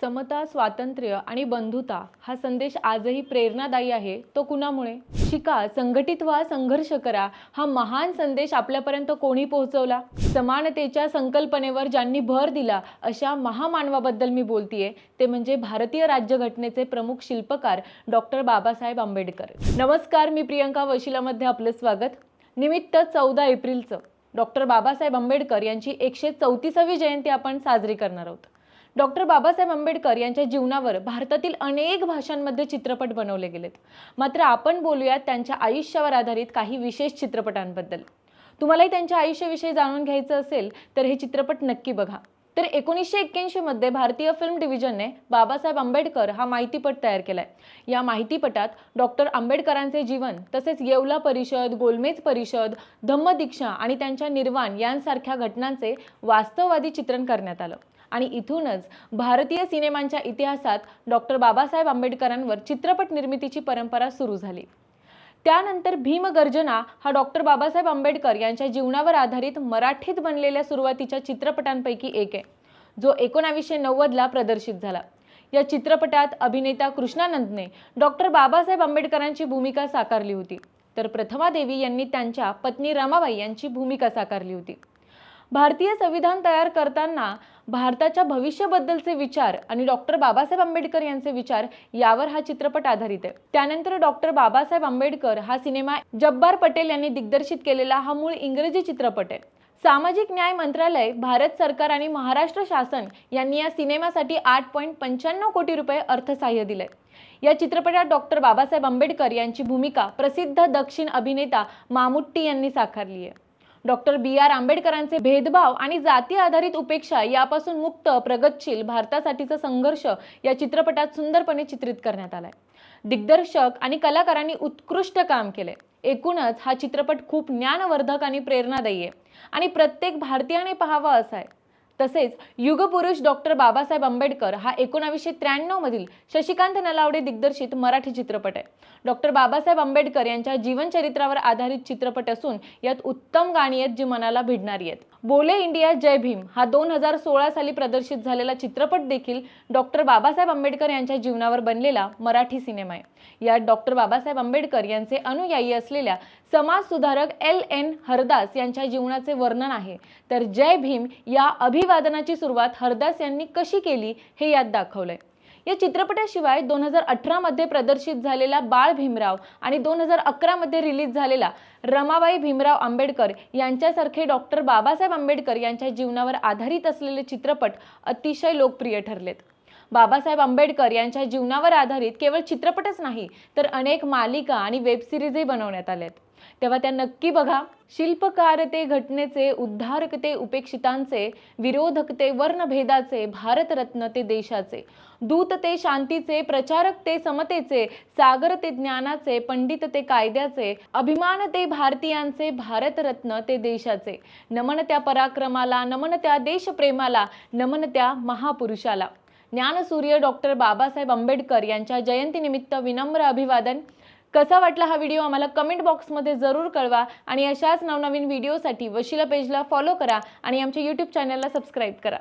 समता स्वातंत्र्य आणि बंधुता हा संदेश आजही प्रेरणादायी आहे. तो कुणामुळे? शिका संघटित व्हा संघर्ष करा. हा महान संदेश आपल्यापर्यंत कोणी पोहोचवला? समानतेच्या संकल्पनेवर ज्यांनी भर दिला अशा महामानवाबद्दल मी बोलतीये. ते म्हणजे भारतीय राज्यघटनेचे प्रमुख शिल्पकार डॉक्टर बाबासाहेब आंबेडकर. नमस्कार मी प्रियंका वशिलामध्ये आपलं स्वागत. निमित्त चौदा एप्रिलचं डॉक्टर बाबासाहेब आंबेडकर यांची एकशे चौतीसावी जयंती आपण साजरी करणार आहोत. डॉक्टर बाबासाहेब आंबेडकर यांच्या जीवनावर भारतातील अनेक भाषांमध्ये चित्रपट बनवले गेलेत. मात्र आपण बोलूयात त्यांच्या आयुष्यावर आधारित काही विशेष चित्रपटांबद्दल. तुम्हालाही त्यांच्या आयुष्याविषयी जाणून घ्यायचं असेल तर हे चित्रपट नक्की बघा. तर एकोणीसशे एक्क्याऐंशीमध्ये भारतीय फिल्म डिव्हिजनने बाबासाहेब आंबेडकर हा माहितीपट तयार केला आहे या माहितीपटात डॉक्टर आंबेडकरांचे जीवन तसेच येवला परिषद गोलमेज परिषद धम्मदीक्षा आणि त्यांच्या निर्वाण यांसारख्या घटनांचे वास्तववादी चित्रण करण्यात आलं. आणि इथूनच भारतीय सिनेमांच्या इतिहासात डॉक्टर बाबासाहेब आंबेडकरांवर चित्रपट निर्मितीची परंपरा सुरू झाली. त्यानंतर भीमगर्जना हा डॉक्टर बाबासाहेब आंबेडकर यांच्या जीवनावर आधारित मराठीत बनलेल्या सुरुवातीच्या चित्रपटांपैकी एक आहे. जो एकोणावीसशे नव्वदला प्रदर्शित झाला. या चित्रपटात अभिनेता कृष्णानंदने डॉक्टर बाबासाहेब आंबेडकरांची भूमिका साकारली होती. तर प्रथमा देवी यांनी त्यांच्या पत्नी रमाबाई यांची भूमिका साकारली होती. भारतीय संविधान तयार करताना भारताच्या भविष्याबद्दलचे विचार आणि डॉक्टर बाबासाहेब आंबेडकर यांचे विचार यावर हा चित्रपट आधारित आहे. त्यानंतर डॉक्टर बाबासाहेब आंबेडकर हा सिनेमा जब्बार पटेल यांनी दिग्दर्शित केलेला हा मूळ इंग्रजी चित्रपट आहे. सामाजिक न्याय मंत्रालय भारत सरकार आणि महाराष्ट्र शासन यांनी या सिनेमासाठी आठ पॉईंट पंच्याण्णव कोटी रुपये अर्थसहाय्य दिले या चित्रपटात डॉक्टर बाबासाहेब आंबेडकर यांची भूमिका प्रसिद्ध दक्षिण अभिनेता मामुट्टी यांनी साकारली आहे. डॉक्टर बी आर आंबेडकरांचे भेदभाव आणि जाती आधारित उपेक्षा यापासून मुक्त प्रगतशील भारतासाठीचा संघर्ष या चित्रपटात सुंदरपणे चित्रित करण्यात आलाय. दिग्दर्शक आणि कलाकारांनी उत्कृष्ट काम केले एकूणच हा चित्रपट खूप ज्ञानवर्धक आणि प्रेरणादायी आहे. आणि प्रत्येक भारतीयाने पाहावा असा आहे. तसेच युगपुरुष डॉक्टर बाबासाहेब आंबेडकर हा एकोणावीसशे त्र्याण्णव मधील शशिकांत नलावडे दिग्दर्शित मराठी चित्रपट आहे. डॉक्टर बाबासाहेब आंबेडकर यांच्या जीवनचरित्रावर आधारित चित्रपट असून यात उत्तम गाणी आहेत जी मनाला भिडणारी आहेत. बोले इंडिया जय भीम हा दोन हजार सोळा साली प्रदर्शित झालेला चित्रपट देखील डॉक्टर बाबासाहेब आंबेडकर यांच्या जीवनावर बनलेला मराठी सिनेमा आहे. यात डॉक्टर बाबासाहेब आंबेडकर यांचे अनुयायी असलेल्या समाज सुधारक एल एन हरदास यांच्या जीवनाचे वर्णन आहे. तर जय भीम या अभिवादनाची सुरुवात हरदास यांनी कशी केली हे यात दाखवलंय. या चित्रपटाशिवाय दोन हजार अठरामध्ये प्रदर्शित झालेला बाळ भीमराव आणि दोन हजार अकरामध्ये रिलीज झालेला रमाबाई भीमराव आंबेडकर यांच्यासारखे डॉक्टर बाबासाहेब आंबेडकर यांच्या जीवनावर आधारित असलेले चित्रपट अतिशय लोकप्रिय ठरलेत. बाबासाहेब आंबेडकर यांच्या जीवनावर आधारित केवळ चित्रपटच नाही तर अनेक मालिका आणि वेब सिरीजही बनवण्यात आल्यात. तेव्हा त्या नक्की बघा. शिल्पकार ते घटनेचे उद्धारक ते उपेक्षितांचे विरोधक ते वर्णभेदाचे भारतरत्न ते देशाचे. दूत ते शांतीचे प्रचारक ते समतेचे सागर ते ज्ञानाचे पंडित ते कायद्याचे अभिमान ते भारतीयांचे भारतरत्न ते देशाचे. नमन त्या पराक्रमाला नमन त्या देशप्रेमाला नमन त्या महापुरुषाला. ज्ञानसूर्य डॉक्टर बाबासाहेब आंबेडकर यांच्या जयंतीनिमित्त विनम्र अभिवादन. कसा वाटला हा व्हिडिओ आम्हाला कमेंट बॉक्समध्ये जरूर कळवा आणि अशाच नवनवीन व्हिडिओसाठी वशिला पेजला फॉलो करा आणि आमच्या यूट्यूब चॅनलला सबस्क्राईब करा.